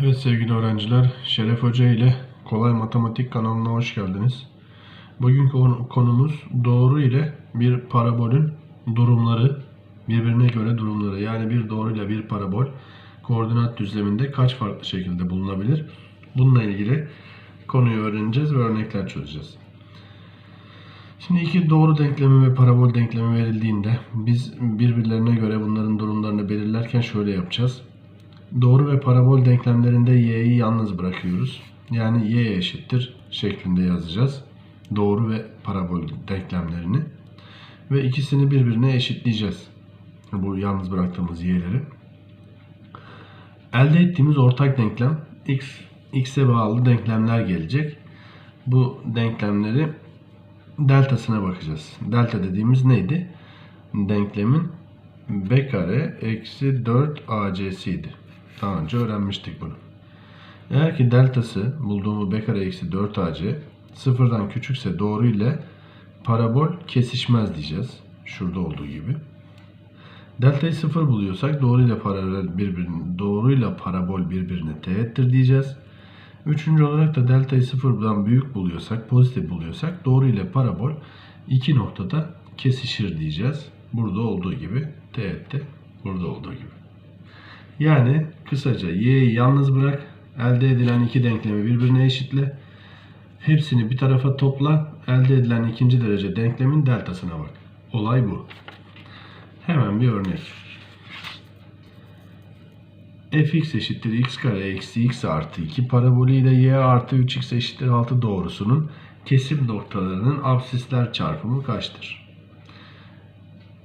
Evet sevgili öğrenciler, Şeref Hoca ile Kolay Matematik kanalına hoş geldiniz. Bugün konu- konumuz doğru ile bir parabolün durumları, birbirine göre durumları. Yani bir doğru ile bir parabol koordinat düzleminde kaç farklı şekilde bulunabilir? Bununla ilgili konuyu öğreneceğiz ve örnekler çözeceğiz. Şimdi iki doğru denklemi ve parabol denklemi verildiğinde biz birbirlerine göre bunların durumlarını belirlerken şöyle yapacağız. Doğru ve parabol denklemlerinde y'yi yalnız bırakıyoruz. Yani y eşittir şeklinde yazacağız. Doğru ve parabol denklemlerini. Ve ikisini birbirine eşitleyeceğiz. Bu yalnız bıraktığımız y'leri. Elde ettiğimiz ortak denklem x, x'e bağlı denklemler gelecek. Bu denklemleri deltasına bakacağız. Delta dediğimiz neydi? Denklemin b kare eksi 4 ac'siydi. Daha önce öğrenmiştik bunu. Eğer ki deltası bulduğumu b kare eksi 4 ac sıfırdan küçükse doğru ile parabol kesişmez diyeceğiz. Şurada olduğu gibi. Deltayı sıfır buluyorsak doğru ile paralel birbirine, doğru ile parabol birbirine teğettir diyeceğiz. Üçüncü olarak da deltayı sıfırdan büyük buluyorsak, pozitif buluyorsak doğru ile parabol iki noktada kesişir diyeceğiz. Burada olduğu gibi, teğette burada olduğu gibi. Yani kısaca y'yi yalnız bırak, elde edilen iki denklemi birbirine eşitle, hepsini bir tarafa topla, elde edilen ikinci derece denklemin deltasına bak. Olay bu. Hemen bir örnek. fx eşittir x kare eksi x artı 2 parabolü ile y artı 3x eşittir 6 doğrusunun kesim noktalarının absisler çarpımı kaçtır?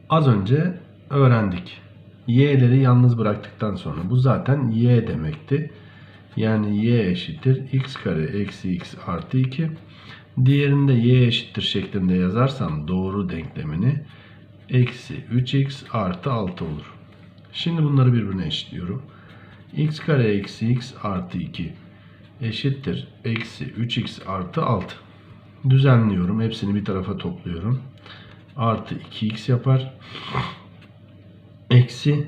Az önce öğrendik. Y'leri yalnız bıraktıktan sonra bu zaten y demekti. Yani y eşittir x kare eksi x artı 2. Diğerinde y eşittir şeklinde yazarsam doğru denklemini eksi 3x artı 6 olur. Şimdi bunları birbirine eşitliyorum. x kare eksi x artı 2 eşittir eksi 3x artı 6. Düzenliyorum. Hepsini bir tarafa topluyorum. Artı 2x yapar. Eksi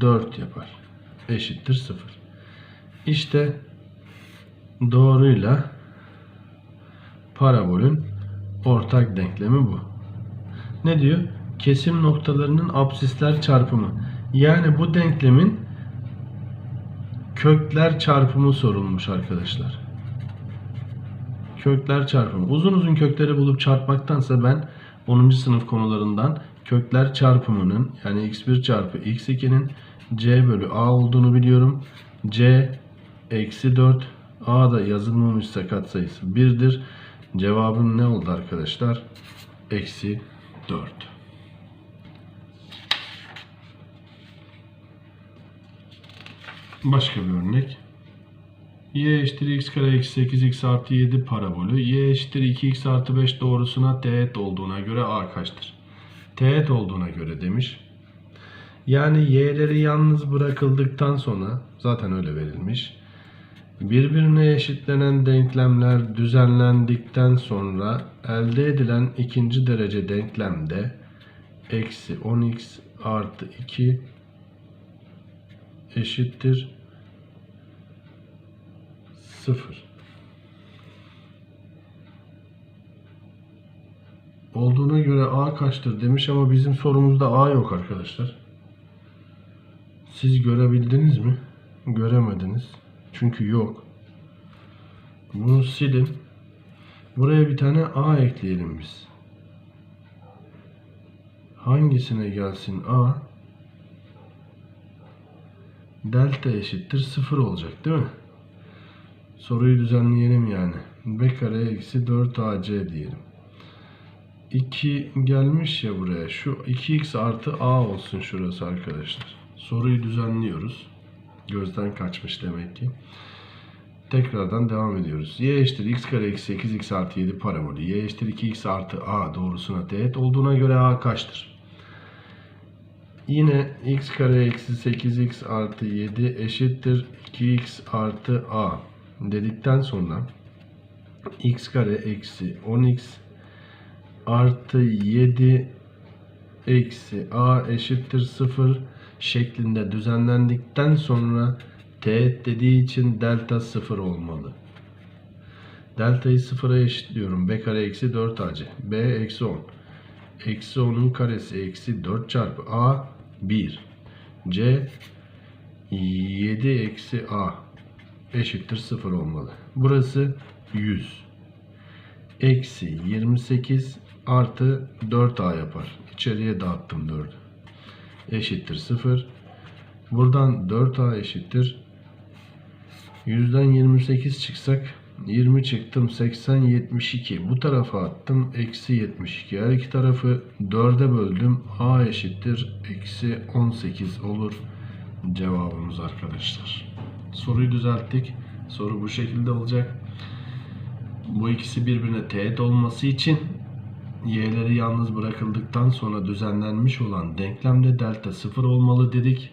4 yapar. Eşittir 0. İşte doğruyla parabolün ortak denklemi bu. Ne diyor? Kesim noktalarının absisler çarpımı. Yani bu denklemin kökler çarpımı sorulmuş arkadaşlar. Kökler çarpımı. Uzun uzun kökleri bulup çarpmaktansa ben 10. sınıf konularından kökler çarpımının yani x1 çarpı x2'nin c bölü a olduğunu biliyorum. c eksi 4 a da yazılmamışsa katsayısı 1'dir. Cevabım ne oldu arkadaşlar? Eksi 4. Başka bir örnek. y eşittir x kare eksi 8x artı 7 parabolü y eşittir 2x artı 5 doğrusuna teğet olduğuna göre a kaçtır? Teğet olduğuna göre demiş. Yani y'leri yalnız bırakıldıktan sonra zaten öyle verilmiş. Birbirine eşitlenen denklemler düzenlendikten sonra elde edilen ikinci derece denklemde eksi 10x artı 2 eşittir 0. Olduğuna göre a kaçtır demiş ama bizim sorumuzda a yok arkadaşlar. Siz görebildiniz mi? Göremediniz. Çünkü yok. Bunu silin. Buraya bir tane a ekleyelim biz. Hangisine gelsin a? Delta eşittir 0 olacak değil mi? Soruyu düzenleyelim yani. b kare eksi 4 ac diyelim. 2 gelmiş ya buraya. Şu 2x artı a olsun şurası arkadaşlar. Soruyu düzenliyoruz. Gözden kaçmış demek ki. Tekrardan devam ediyoruz. y eşittir x kare eksi 8x artı 7 parabolü. y eşittir 2x artı a doğrusuna teğet olduğuna göre a kaçtır? Yine x kare eksi 8x artı 7 eşittir 2x artı a dedikten sonra x kare eksi 10x artı 7 eksi a eşittir 0 şeklinde düzenlendikten sonra teğet dediği için delta 0 olmalı. Delta'yı sıfıra eşitliyorum. B kare eksi 4AC. B eksi 10. Eksi 10'un karesi eksi 4 çarpı A 1. C 7 eksi A eşittir 0 olmalı. Burası 100. Eksi 28 artı 4A yapar. İçeriye dağıttım 4'ü. Eşittir 0. Buradan 4A eşittir. 100'den 28 çıksak 20 çıktım 80 72 bu tarafa attım eksi 72 her iki tarafı 4'e böldüm a eşittir eksi 18 olur cevabımız arkadaşlar soruyu düzelttik soru bu şekilde olacak bu ikisi birbirine teğet olması için y'leri yalnız bırakıldıktan sonra düzenlenmiş olan denklemde delta 0 olmalı dedik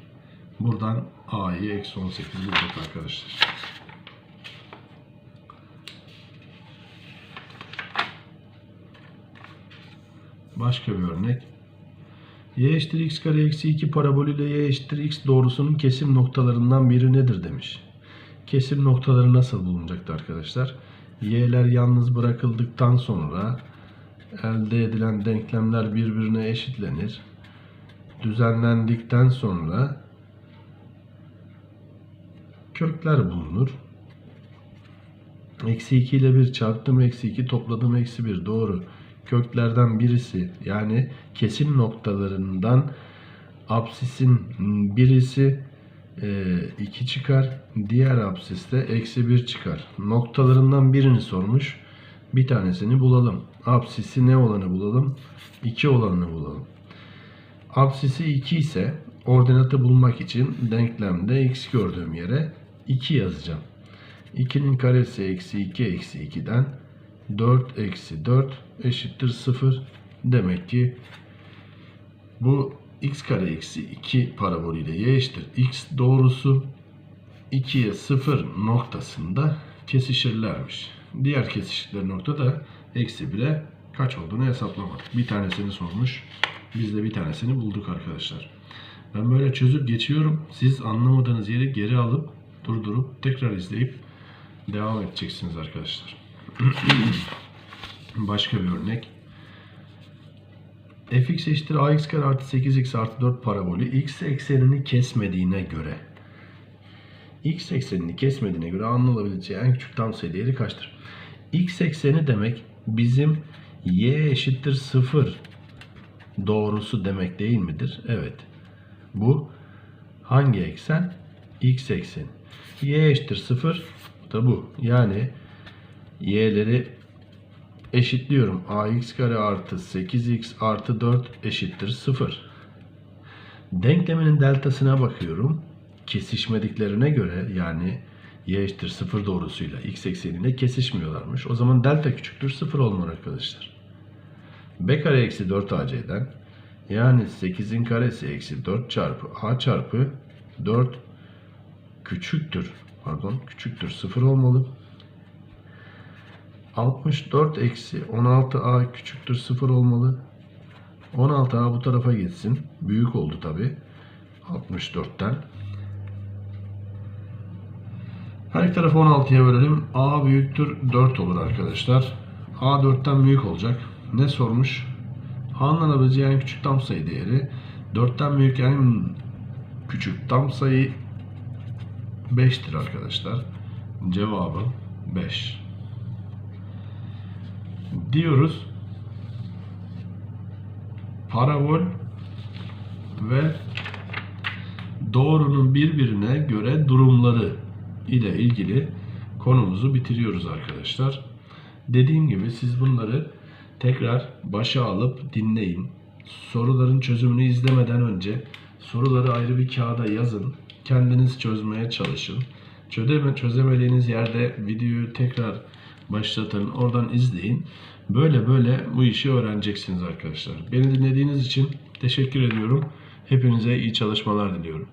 buradan a'yı eksi 18 bulduk arkadaşlar Başka bir örnek. y eşittir x kare eksi 2 parabolü ile y eşittir x doğrusunun kesim noktalarından biri nedir demiş. Kesim noktaları nasıl bulunacaktı arkadaşlar? y'ler yalnız bırakıldıktan sonra elde edilen denklemler birbirine eşitlenir. Düzenlendikten sonra kökler bulunur. Eksi 2 ile 1 çarptım eksi 2 topladım eksi 1 doğru köklerden birisi yani kesim noktalarından absisin birisi 2 e, çıkar. Diğer absiste eksi 1 çıkar. Noktalarından birini sormuş. Bir tanesini bulalım. Absisi ne olanı bulalım? 2 olanını bulalım. Absisi 2 ise ordinatı bulmak için denklemde x gördüğüm yere 2 yazacağım. 2'nin karesi eksi 2 eksi 2'den 4 eksi 4 eşittir 0. Demek ki bu x kare eksi 2 parabolüyle y eşittir x doğrusu 2'ye 0 noktasında kesişirlermiş. Diğer kesiştikleri nokta da eksi 1'e kaç olduğunu hesaplamadık. Bir tanesini sormuş. Biz de bir tanesini bulduk arkadaşlar. Ben böyle çözüp geçiyorum. Siz anlamadığınız yeri geri alıp durdurup tekrar izleyip devam edeceksiniz arkadaşlar. Başka bir örnek. fx eşittir ax kare artı 8x artı 4 parabolü x eksenini kesmediğine göre x eksenini kesmediğine göre anlanabileceği en küçük tam sayı değeri kaçtır? x ekseni demek bizim y eşittir 0 doğrusu demek değil midir? Evet. Bu hangi eksen? x ekseni. y eşittir 0 da bu. Yani y'leri eşitliyorum. ax kare artı 8x artı 4 eşittir 0. Denkleminin deltasına bakıyorum. Kesişmediklerine göre yani y eşittir 0 doğrusuyla x ekseninde kesişmiyorlarmış. O zaman delta küçüktür 0 olmalı arkadaşlar. b kare eksi 4 ac'den yani 8'in karesi eksi 4 çarpı a çarpı 4 küçüktür pardon küçüktür 0 olmalı. 64 eksi 16a küçüktür 0 olmalı. 16a bu tarafa gitsin. Büyük oldu tabi. 64'ten. Her iki tarafı 16'ya bölelim. a büyüktür 4 olur arkadaşlar. a 4'ten büyük olacak. Ne sormuş? a'nın alabileceği en küçük tam sayı değeri. 4'ten büyük en küçük tam sayı 5'tir arkadaşlar. Cevabı 5 diyoruz. Parabol ve doğrunun birbirine göre durumları ile ilgili konumuzu bitiriyoruz arkadaşlar. Dediğim gibi siz bunları tekrar başa alıp dinleyin. Soruların çözümünü izlemeden önce soruları ayrı bir kağıda yazın. Kendiniz çözmeye çalışın. Çözeme, çözemediğiniz yerde videoyu tekrar başlatın. Oradan izleyin. Böyle böyle bu işi öğreneceksiniz arkadaşlar. Beni dinlediğiniz için teşekkür ediyorum. Hepinize iyi çalışmalar diliyorum.